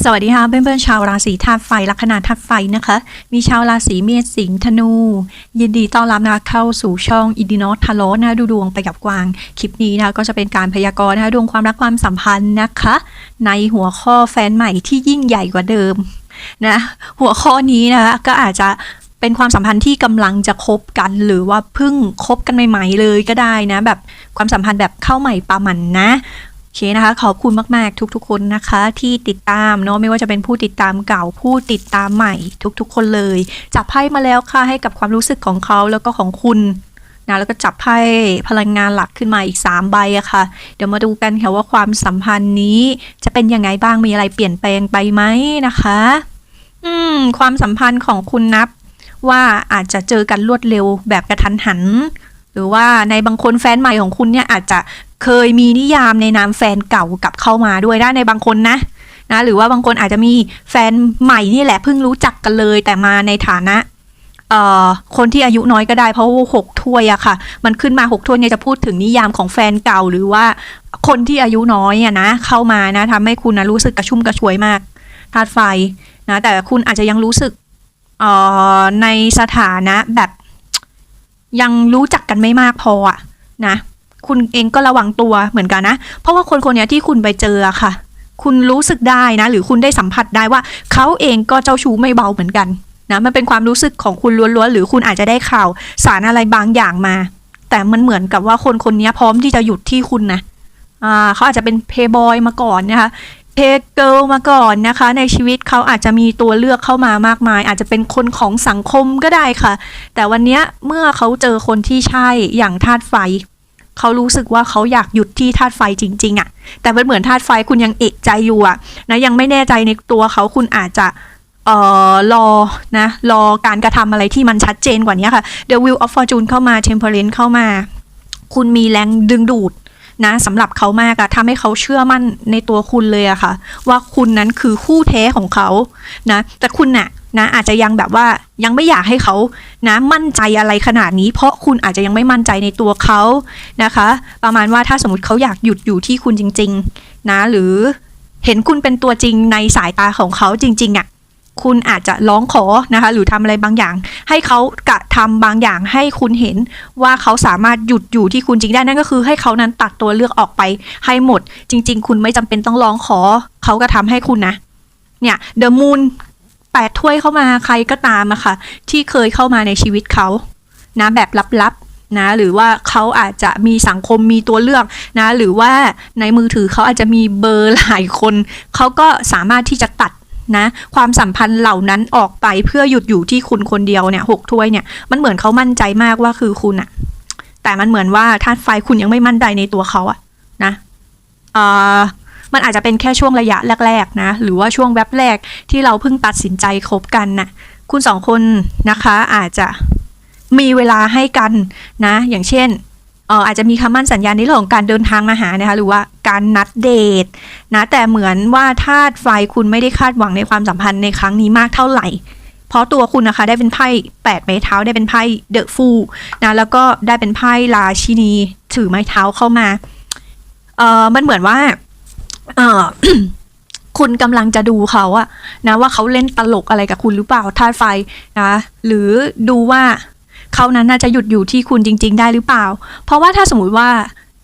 สวัสดีค่ะเพื่อนๆชาวราศีธาตุไฟลัคนาธาตุไฟนะคะ มีชาวราศีเมษสิงห์ธนู ยินดีต้อนรับนะคะเข้าสู่ช่องอินดินอตทาโลนะดูดวงไปกับกวางคลิปนี้นะคะก็จะเป็นการพยากรณ์นะดวงความรักความสัมพันธ์นะคะ ในหัวข้อแฟนใหม่ที่ยิ่งใหญ่กว่าเดิมนะหัวข้อนี้นะคะก็อาจจะเป็นความสัมพันธ์ที่กำลังจะคบกัน หรือว่าเพิ่งคบกันใหม่ ๆ เลยก็ได้นะ แบบความสัมพันธ์แบบเข้าใหม่ปาหมันนะ เคนะคะ ขอบคุณมาก ๆ ทุก ๆ คนนะคะ ที่ติดตามเนาะไม่ว่าจะเป็นผู้ติดตามเก่าผู้ติดตามใหม่ ทุก ๆ คนเลย จับไพ่มาแล้วค่ะให้กับความรู้สึกของเขาแล้วก็ของคุณนะแล้วก็จับไพ่พลังงานหลักขึ้นมาอีก 3 ใบอะค่ะ เดี๋ยวมาดูกันค่ะว่าความสัมพันธ์นี้จะเป็นยังไงบ้างมีอะไรเปลี่ยนแปลงไปไหมนะคะ อืม ความสัมพันธ์ของคุณนับ ว่าอาจจะเจอกันรวดเร็วแบบกระทันหัน หรือว่าในบางคนแฟนใหม่ของคุณเนี่ยอาจจะ เคยมีนิยามในนามแฟนเก่ากลับเข้ามาด้วยได้ในบางคนนะนะ หรือว่าบางคนอาจจะมีแฟนใหม่นี่แหละเพิ่งรู้จักกันเลย แต่มาในฐานะเอ่อคนที่อายุน้อยก็ได้เพราะว่าหกถ้วยอะค่ะ มันขึ้นมาหกถ้วยเนี่ยจะพูดถึงนิยามของแฟนเก่าหรือว่าคนที่อายุน้อยอะนะเข้ามานะทำให้คุณนะรู้สึกกระชุ่มกระชวยมากธาตุไฟนะแต่คุณอาจจะยังรู้สึกเอ่อในสถานะแบบยังรู้จักกันไม่มากพออะนะ คุณเองก็ระวังตัวเหมือนกันนะ เพราะว่าคนคนนี้ที่คุณไปเจอค่ะ คุณรู้สึกได้นะ หรือคุณได้สัมผัสได้ว่าเขาเองก็เจ้าชู้ไม่เบาเหมือนกันนะมันเป็นความรู้สึกของคุณล้วนๆหรือคุณอาจจะได้ข่าวสารอะไรบางอย่างมา แต่มันเหมือนกับว่าคนคนนี้พร้อมที่จะหยุดที่คุณนะอ่าเขาอาจจะเป็นเพย์บอยมาก่อนนะคะเพเกิลมาก่อนนะคะ ในชีวิตเขาอาจจะมีตัวเลือกเข้ามามากมาย อาจจะเป็นคนของสังคมก็ได้ค่ะ แต่วันนี้เมื่อเขาเจอคนที่ใช่อย่างธาตุไฟ เขารู้สึกว่าเขาอยากหยุดที่ธาตุไฟจริง ๆอะ่ะ แต่มันเหมือนธาตุไฟคุณยังเอกใจอยู่อะ่ะนะยังไม่แน่ใจในตัวเขาคุณอาจจะเอ่อรอนะรอการกระทำอะไรที่มันชัดเจนกว่านี้ค่ะ The Wheel of Fortune เข้ามา Temperance เข้ามา คุณมีแรงดึงดูดนะสำหรับเขามากอะทำให้เขาเชื่อมั่นในตัวคุณเลยอะค่ะ ว่าคุณนั้นคือคู่แท้ของเขานะแต่คุณน่ะนะอาจจะยังแบบว่า ยังไม่อยากให้เขานะมั่นใจอะไรขนาดนี้ เพราะคุณอาจจะยังไม่มั่นใจในตัวเขานะคะ ประมาณว่าถ้าสมมติเขาอยากหยุดอยู่ที่คุณจริง ๆ นะ หรือเห็นคุณเป็นตัวจริงในสายตาของเขาจริงๆอะคุณอาจจะร้องขอนะคะ หรือทำอะไรบางอย่าง ให้เขากระทำบางอย่างให้คุณเห็นว่าเขาสามารถหยุดอยู่ที่คุณจริงได้นั่นก็คือ ให้เขานั้นตัดตัวเลือกออกไปให้หมด จริง ๆ คุณไม่จำเป็นต้องร้องขอ เขาก็ทำให้คุณนะเนี่ยเดอะมูน แปดถ้วยเข้ามาใครก็ตามอะค่ะ ที่เคยเข้ามาในชีวิตเขานะแบบลับๆนะหรือว่าเขาอาจจะมีสังคมมีตัวเลือกนะหรือว่าในมือถือเขาอาจจะมีเบอร์หลายคนเขาก็สามารถที่จะตัดนะความสัมพันธ์เหล่านั้นออกไปเพื่อหยุดอยู่ที่คุณคนเดียวเนี่ยหกถ้วยเนี่ยมันเหมือนเขามั่นใจมากว่าคือคุณอะแต่มันเหมือนว่าธาตุไฟคุณยังไม่มั่นใจในตัวเขาอะนะเอ่อ มันอาจจะเป็นแค่ช่วงระยะแรกๆนะ หรือว่าช่วงแวบแรกที่เราเพิ่งตัดสินใจคบกันนะ่ะคุณสองคนนะคะอาจจะมีเวลาให้กันนะ อย่างเช่นอออาจจะมีคำมั่นสัญญาในเรื่องของการเดินทางมาหานะคะหรือว่าการนัดเดทนะแต่เหมือนว่าธาตุไฟคุณไม่ได้คาดหวังในความสัมพันธ์ในครั้งนี้มากเท่าไหร่ เพราะตัวคุณนะคะได้เป็นไพ่แปดไม้เท้าได้เป็นไพ่เดอะฟูนะแล้วก็ได้เป็นไพ่ราชินีถือไม้เท้าเข้ามาเออมันเหมือนว่า คุณกำลังจะดูเขาอะนะว่าเขาเล่นตลกอะไรกับคุณหรือเปล่าธาไฟนะหรือดูว่าเขานั้นน่าจะหยุดอยู่ที่คุณจริง ๆ ได้หรือเปล่า เพราะว่าถ้าสมมุติว่า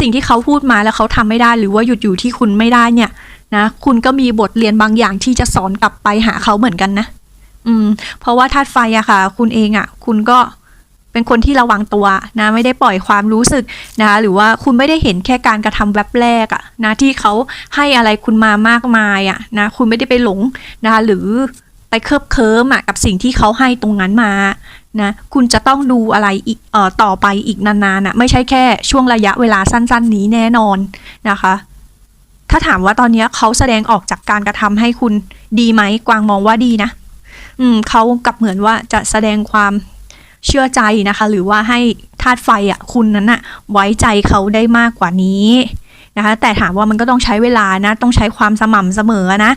สิ่งที่เขาพูดมาแล้วเขาทำไม่ได้หรือว่าหยุดอยู่ที่คุณไม่ได้เนี่ยนะคุณก็มีบทเรียนบางอย่างที่จะสอนกลับไปหาเขาเหมือนกันนะ อืม เพราะว่าธาตุไฟอะค่ะ คุณเองอะคุณก็ เป็นคนที่ระวังตัวนะไม่ได้ปล่อยความรู้สึกนะคะหรือว่าคุณไม่ได้เห็นแค่การกระทำแวบแรกอะนะที่เขาให้อะไรคุณมามากมายอะนะคุณไม่ได้ไปหลงนะคะหรือไปเคลิบเคิมอะกับสิ่งที่เขาให้ตรงนั้นมานะคุณจะต้องดูอะไรอีกเอ่อต่อไปอีกนานๆอะไม่ใช่แค่ช่วงระยะเวลาสั้น ๆ นี้แน่นอนนะคะ ถ้าถามว่าตอนนี้เขาแสดงออกจากการกระทำให้คุณดีไหมกวางมองว่าดีนะ อืมเขากับเหมือนว่าจะแสดงความ เชื่อใจนะคะ หรือว่าให้ธาตุไฟอะคุณนั้นอะไว้ใจเขาได้มากกว่านี้นะคะแต่ถามว่ามันก็ต้องใช้เวลานะ ต้องใช้ความสม่ำเสมอนะ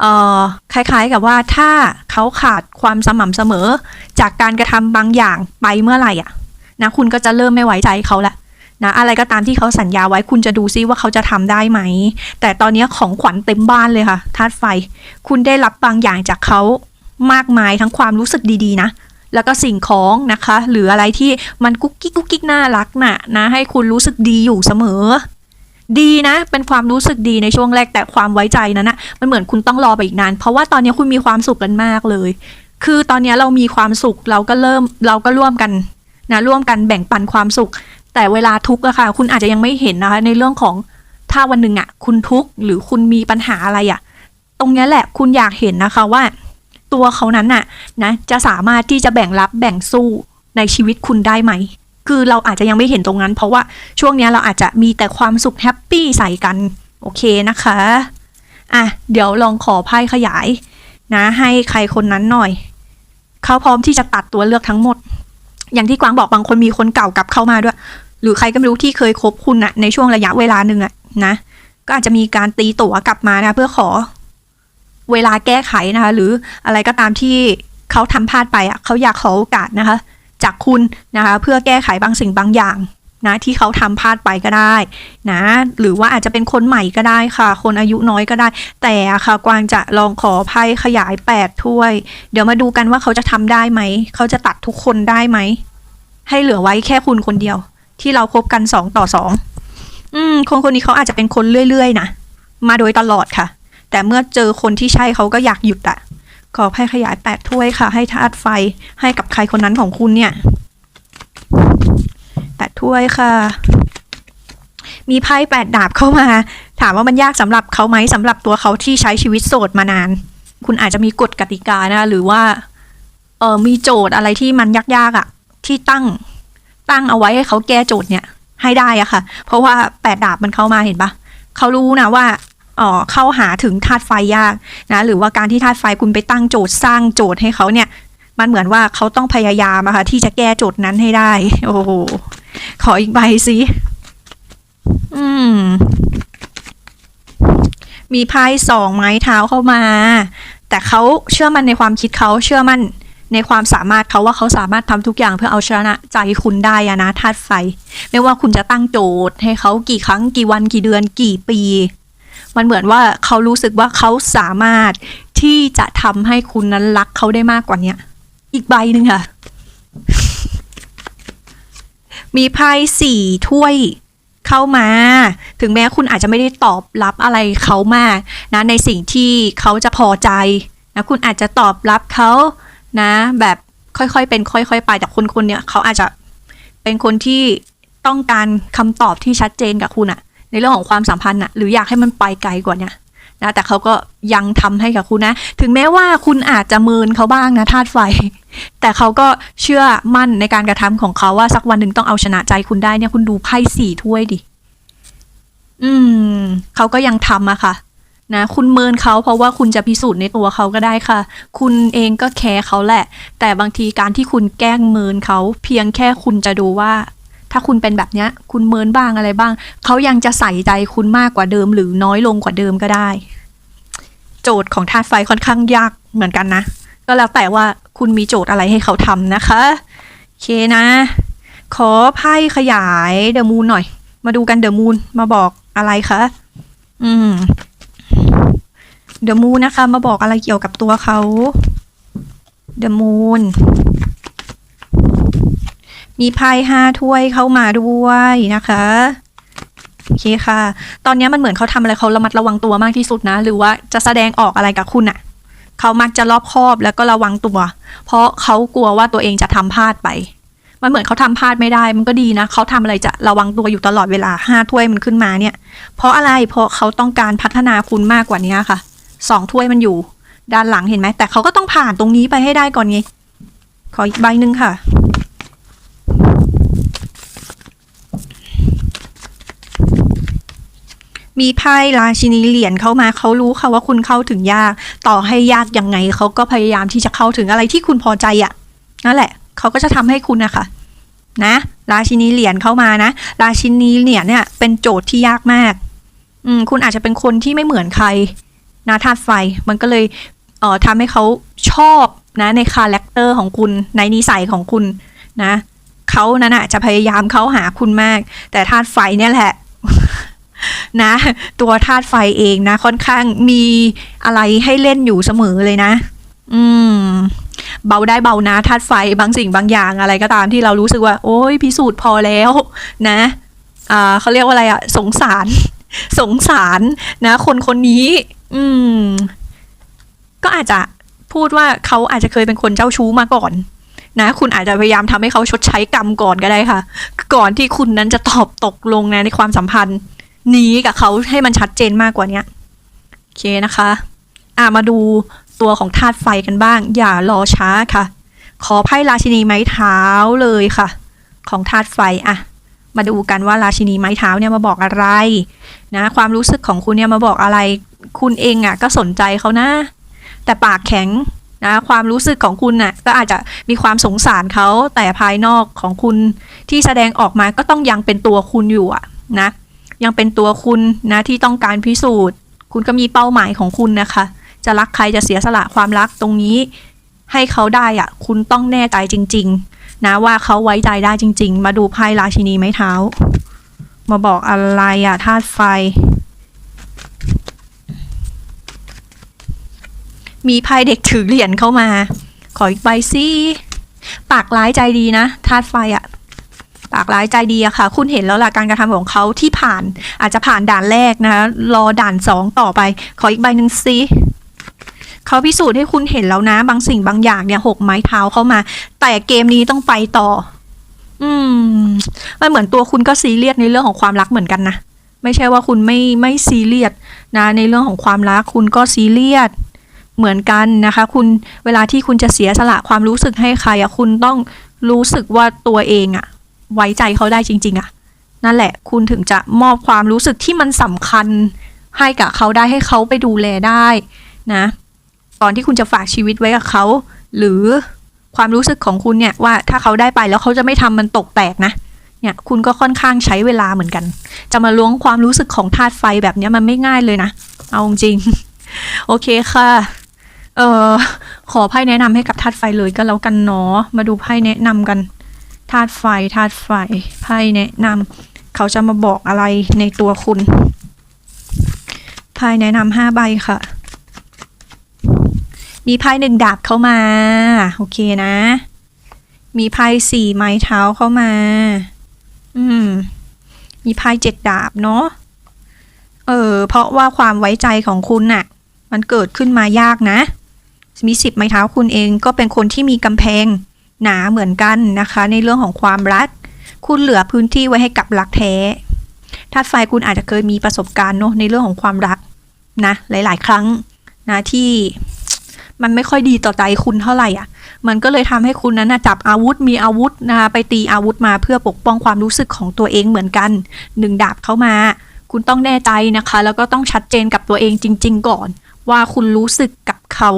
เอ่อคล้ายๆกับว่าถ้าเขาขาดความสม่ำเสมอ จากการกระทำบางอย่างไปเมื่อไหร่อะนะคุณก็จะเริ่มไม่ไว้ใจเขาละนะอะไรก็ตามที่เขาสัญญาไว้คุณจะดูซิว่าเขาจะทำได้ไหม แต่ตอนนี้ของขวัญเต็มบ้านเลยค่ะธาตุไฟ คุณได้รับบางอย่างจากเขามากมายทั้งความรู้สึกดีๆนะ แล้วก็สิ่งของนะคะ หรืออะไรที่มันกุ๊กกิ๊กกุ๊กกิ๊กน่ารักน่ะนะให้คุณรู้สึกดีอยู่เสมอ ดีนะ เป็นความรู้สึกดีในช่วงแรกแต่ความไว้ใจนั้นนะมันเหมือนคุณต้องรอไปอีกนาน เพราะว่าตอนนี้คุณมีความสุขกันมากเลย คือตอนนี้เรามีความสุขเราก็เริ่มเราก็ร่วมกันนะร่วมกันแบ่งปันความสุข แต่เวลาทุกข์อะค่ะ คุณอาจจะยังไม่เห็นนะคะในเรื่องของถ้าวันหนึ่งอะคุณทุกข์หรือคุณมีปัญหาอะไรอะตรงนี้แหละคุณอยากเห็นนะคะว่า ตัวเขานั้นน่ะนะจะสามารถที่จะแบ่งรับแบ่งสู้ในชีวิตคุณได้ไหม คือเราอาจจะยังไม่เห็นตรงนั้น เพราะว่าช่วงนี้เราอาจจะมีแต่ความสุขแฮปปี้ใส่กัน โอเคนะคะอะเดี๋ยวลองขอไพ่ขยายนะให้ใครคนนั้นหน่อย เขาพร้อมที่จะตัดตัวเลือกทั้งหมด อย่างที่กวางบอกบางคนมีคนเก่ากลับเข้ามาด้วย หรือใครก็ไม่รู้ที่เคยคบคุณอะในช่วงระยะเวลาหนึ่งอะนะ ก็อาจจะมีการตีตั๋วกลับมานะเพื่อขอ เวลาแก้ไขนะคะ หรืออะไรก็ตามที่เขาทำพลาดไปอะเขาอยากขอโอกาสนะคะ จากคุณนะคะ เพื่อแก้ไขบางสิ่งบางอย่างนะที่เขาทำพลาดไปก็ได้นะหรือว่าอาจจะเป็นคนใหม่ก็ได้ค่ะ คนอายุน้อยก็ได้ แต่ค่ะกวางจะลองขอไพ่ขยายแปดถ้วย เดี๋ยวมาดูกันว่าเขาจะทำได้ไหม เขาจะตัดทุกคนได้ไหม ให้เหลือไว้แค่คุณคนเดียว ที่เราคบกันสองต่อสองอืมคนคนนี้เขาอาจจะเป็นคนเรื่อยๆนะมาโดยตลอดค่ะ แต่เมื่อเจอคนที่ใช่เขาก็อยากหยุดอะขอไพ่ขยายแปดถ้วยค่ะ ให้ธาตุไฟให้กับใครคนนั้นของคุณเนี่ยแปดถ้วยค่ะ มีไพ่แปดดาบเข้ามา ถามว่ามันยากสำหรับเขาไหมสำหรับตัวเขาที่ใช้ชีวิตโสดมานาน คุณอาจจะมีกฎกติกานะหรือว่าเออมีโจทย์อะไรที่มันยากๆอะ่ะ ที่ตั้งตั้งเอาไว้ให้เขาแก้โจทย์เนี่ย ให้ได้อะค่ะ เพราะว่าแปดดาบมันเข้ามาเห็นปะเขารู้นะว่า เข้าหาถึงธาตุไฟยากนะหรือว่าการที่ธาตุไฟคุณไปตั้งโจทย์สร้างโจทย์ให้เขาเนี่ย มันเหมือนว่าเขาต้องพยายามอะค่ะที่จะแก้โจทย์นั้นให้ได้ โอ้โหขออีกใบสิอืมมีไพ่สองไม้เท้าเข้ามา แต่เขาเชื่อมั่นในความคิดเขาเชื่อมั่นในความสามารถเขาว่าเขาสามารถทำทุกอย่างเพื่อเอาชนะใจคุณได้อะนะธาตุไฟ ไม่ว่าคุณจะตั้งโจทย์ให้เขากี่ครั้งกี่วันกี่เดือนกี่ปี มันเหมือนว่าเขารู้สึกว่าเขาสามารถที่จะทำให้คุณนั้นรักเขาได้มากกว่าเนี้ย อีกใบหนึ่งค่ะ มีไพ่สี่ถ้วยเข้ามา ถึงแม้คุณอาจจะไม่ได้ตอบรับอะไรเขามากนะในสิ่งที่เขาจะพอใจนะคุณอาจจะตอบรับเขานะ แบบค่อยๆเป็น ค่อย ๆ ไปแต่คนคนเนี้ยเขาอาจจะเป็นคนที่ต้องการคำตอบที่ชัดเจนกับคุณอะ ในเรื่องของความสัมพันธ์อะหรืออยากให้มันไปไกลกว่านี้นะแต่เขาก็ยังทำให้กับคุณนะ ถึงแม้ว่าคุณอาจจะเมินเขาบ้างนะธาตุไฟ แต่เขาก็เชื่อมั่นในการกระทำของเขาว่าสักวันหนึ่งต้องเอาชนะใจคุณได้เนี่ยคุณดูไพ่สี่ถ้วยดิ อืม เขาก็ยังทำอะค่ะ นะคุณเมินเขาเพราะว่าคุณจะพิสูจน์ในตัวเขาก็ได้ค่ะ คุณเองก็แคร์เขาแหละ แต่บางทีการที่คุณแกล้งเมินเขา เพียงแค่คุณจะดูว่า ถ้าคุณเป็นแบบเนี้ย คุณเมินบ้างอะไรบ้าง เขายังจะใส่ใจคุณมากกว่าเดิม หรือน้อยลงกว่าเดิมก็ได้ โจทย์ของธาตุไฟค่อนข้างยากเหมือนกันนะ ก็แล้วแต่ว่าคุณมีโจทย์อะไรให้เขาทำนะคะโอเคนะ ขอไพ่ขยายเดอะมูนหน่อย มาดูกันเดอะมูนมาบอกอะไรคะ อืมเดอะมูนนะคะ มาบอกอะไรเกี่ยวกับตัวเขาเดอะมูน มีไพ่ห้าถ้วยเข้ามาด้วยนะคะโอเคค่ะ ตอนนี้มันเหมือนเขาทำอะไรเขาระมัดระวังตัวมากที่สุดนะ หรือว่าจะแสดงออกอะไรกับคุณอะเขามักจะรอบคอบแล้วก็ระวังตัว เพราะเขากลัวว่าตัวเองจะทำพลาดไป มันเหมือนเขาทำพลาดไม่ได้ มันก็ดีนะ เขาทำอะไรจะระวังตัวอยู่ตลอดเวลาห้าถ้วยมันขึ้นมาเนี่ย เพราะอะไร เพราะเขาต้องการพัฒนาคุณมากกว่านี้ค่ะสองถ้วยมันอยู่ ด้านหลังเห็นไหม แต่เขาก็ต้องผ่านตรงนี้ไปให้ได้ก่อนไง ขออีกใบหนึ่งค่ะ มีไพ่ราชินีเหรียญเข้ามาเขารู้ค่ะว่าคุณเข้าถึงยาก ต่อให้ยากยังไงเขาก็พยายามที่จะเข้าถึงอะไรที่คุณพอใจอะนั่นแหละเขาก็จะทำให้คุณนะคะนะราชินีเหรียญเข้ามานะราชินีเหรียญเนี่ยเป็นโจทย์ที่ยากมาก อืมคุณอาจจะเป็นคนที่ไม่เหมือนใครนะธาตุไฟมันก็เลยเอ่อทำให้เขาชอบนะในคาแรคเตอร์ของคุณในนิสัยของคุณนะเขานั้นอะจะพยายามเข้าหาคุณมาก แต่ธาตุไฟเนี่ยแหละ นะ ตัวธาตุไฟเองนะ ค่อนข้างมีอะไรให้เล่นอยู่เสมอเลยนะ อืม เบาได้เบานะธาตุไฟบางสิ่งบางอย่างอะไรก็ตามที่เรารู้สึกว่า โอ้ยพิสูจน์พอแล้ว นะ อ่าเขาเรียกว่าอะไรอะสงสาร สงสารนะ คนคนนี้ อืม ก็อาจจะพูดว่าเขาอาจจะเคยเป็นคนเจ้าชู้มาก่อนนะคุณอาจจะพยายามทำให้เขาชดใช้กรรมก่อนก็ได้ค่ะ ก่อนที่คุณนั้นจะตอบตกลงนะในความสัมพันธ์ นี้กับเขาให้มันชัดเจนมากกว่านี้โอเคนะคะ อ่ามาดูตัวของธาตุไฟกันบ้าง อย่ารอช้าค่ะ ขอไพ่ราชินีไม้เท้าเลยค่ะ ของธาตุไฟอะมาดูกันว่าราชินีไม้เท้าเนี่ยมาบอกอะไรนะ ความรู้สึกของคุณเนี่ยมาบอกอะไร คุณเองอะก็สนใจเขานะ แต่ปากแข็งนะความรู้สึกของคุณน่ะก็อาจจะมีความสงสารเขาแต่ภายนอกของคุณที่แสดงออกมาก็ต้องยังเป็นตัวคุณอยู่อะนะ ยังเป็นตัวคุณนะที่ต้องการพิสูจน์ คุณก็มีเป้าหมายของคุณนะคะ จะรักใครจะเสียสละความรักตรงนี้ ให้เขาได้อะคุณต้องแน่ใจจริง ๆ นะว่าเขาไว้ใจได้จริง ๆ มาดูไพ่ราชินีไม้เท้า มาบอกอะไรอะ่ะธาตุไฟ มีไพ่เด็กถือเหรียญเข้ามา ขออีกใบสิปากร้ายใจดีนะธาตุไฟอะ ปากร้ายใจดีอะค่ะ คุณเห็นแล้วล่ะการกระทำของเขาที่ผ่านอาจจะผ่านด่านแรกนะคะรอด่านสองต่อไป ขออีกใบหนึ่งสิเขาพิสูจน์ให้คุณเห็นแล้วนะ บางสิ่งบางอย่างเนี่ยหกไม้เท้าเข้ามา แต่เกมนี้ต้องไปต่อ อืมมันเหมือนตัวคุณก็ซีเรียสในเรื่องของความรักเหมือนกันนะไม่ใช่ว่าคุณไม่ไม่ซีเรียสนะ ในเรื่องของความรักคุณก็ซีเรียสเหมือนกันนะคะ คุณเวลาที่คุณจะเสียสละความรู้สึกให้ใครอะคุณต้องรู้สึกว่าตัวเองอะ ไว้ใจเขาได้จริง ๆอะนั่นแหละ คุณถึงจะมอบความรู้สึกที่มันสำคัญให้กับเขาได้ให้เขาไปดูแลได้นะตอนที่คุณจะฝากชีวิตไว้กับเขา หรือความรู้สึกของคุณเนี่ยว่าถ้าเขาได้ไปแล้วเขาจะไม่ทำมันตกแตกนะเนี่ยคุณก็ค่อนข้างใช้เวลาเหมือนกัน จะมาล้วงความรู้สึกของธาตุไฟแบบนี้มันไม่ง่ายเลยนะ เอาจริง โอเคค่ะ เออขอไพ่แนะนำให้กับธาตุไฟเลยก็แล้วกันเนาะ มาดูไพ่แนะนำกัน ธาตุไฟธาตุไฟไพ่แนะนำเขาจะมาบอกอะไรในตัวคุณไพ่แนะนำห้าใบค่ะ มีไพ่หนึ่งดาบเข้ามา โอเคนะ มีไพ่สี่ไม้เท้าเข้ามา อืม มีไพ่เจ็ดดาบเนาะ เออ เพราะว่าความไว้ใจของคุณน่ะ มันเกิดขึ้นมายากนะ มีสิบไม้เท้าคุณเองก็เป็นคนที่มีกำแพง หนาเหมือนกันนะคะ ในเรื่องของความรัก คุณเหลือพื้นที่ไว้ให้กับรักแท้ธาตุไฟคุณอาจจะเคยมีประสบการณ์เนอะในเรื่องของความรักนะหลาย ๆ ครั้งนะที่มันไม่ค่อยดีต่อใจคุณเท่าไหร่อะ มันก็เลยทำให้คุณนั้นนะจับอาวุธมีอาวุธนะคะไปตีอาวุธมาเพื่อปกป้องความรู้สึกของตัวเองเหมือนกันหนึ่งดาบเข้ามา คุณต้องแน่ใจนะคะ แล้วก็ต้องชัดเจนกับตัวเองจริง ๆ ก่อน ว่าคุณรู้สึกกับเขา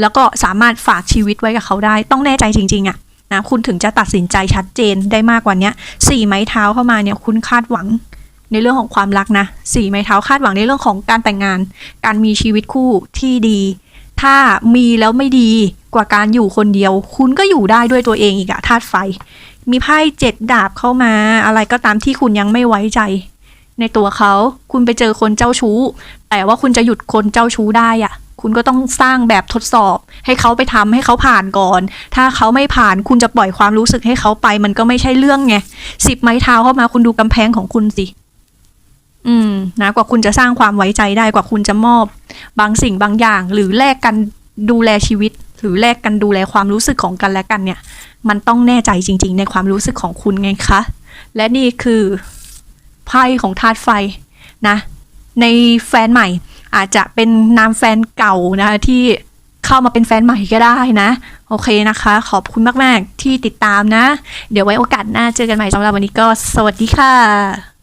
แล้วก็สามารถฝากชีวิตไว้กับเขาได้ ต้องแน่ใจจริงๆอะนะคุณถึงจะตัดสินใจชัดเจนได้มากกว่านี้สี่ไม้เท้าเข้ามาเนี่ยคุณคาดหวังในเรื่องของความรักนะสี่ไม้เท้าคาดหวังในเรื่องของการแต่งงาน การมีชีวิตคู่ที่ดี ถ้ามีแล้วไม่ดีกว่าการอยู่คนเดียว คุณก็อยู่ได้ด้วยตัวเองอีกอะธาตุไฟ มีไพ่เจ็ดดาบเข้ามา อะไรก็ตามที่คุณยังไม่ไว้ใจ ในตัวเขา คุณไปเจอคนเจ้าชู้ แต่ว่าคุณจะหยุดคนเจ้าชู้ได้อะคุณก็ต้องสร้างแบบทดสอบ ให้เขาไปทำให้เขาผ่านก่อน ถ้าเขาไม่ผ่านคุณจะปล่อยความรู้สึกให้เขาไป มันก็ไม่ใช่เรื่องไงสิบไม้เท้าเข้ามาคุณดูกำแพงของคุณสิ อืม นะกว่าคุณจะสร้างความไว้ใจได้กว่าคุณจะมอบ บางสิ่งบางอย่าง หรือแลกกันดูแลชีวิต หรือแลกกันดูแลความรู้สึกของกันและกันเนี่ย มันต้องแน่ใจจริง ๆ ในความรู้สึกของคุณไงคะ และนี่คือ ไพ่ของธาตุไฟนะในแฟนใหม่อาจจะเป็นนามแฟนเก่านะคะที่เข้ามาเป็นแฟนใหม่ก็ได้นะ โอเคนะคะ ขอบคุณมาก ๆ ที่ติดตามนะ เดี๋ยวไว้โอกาสหน้าเจอกันใหม่สำหรับวันนี้ก็สวัสดีค่ะ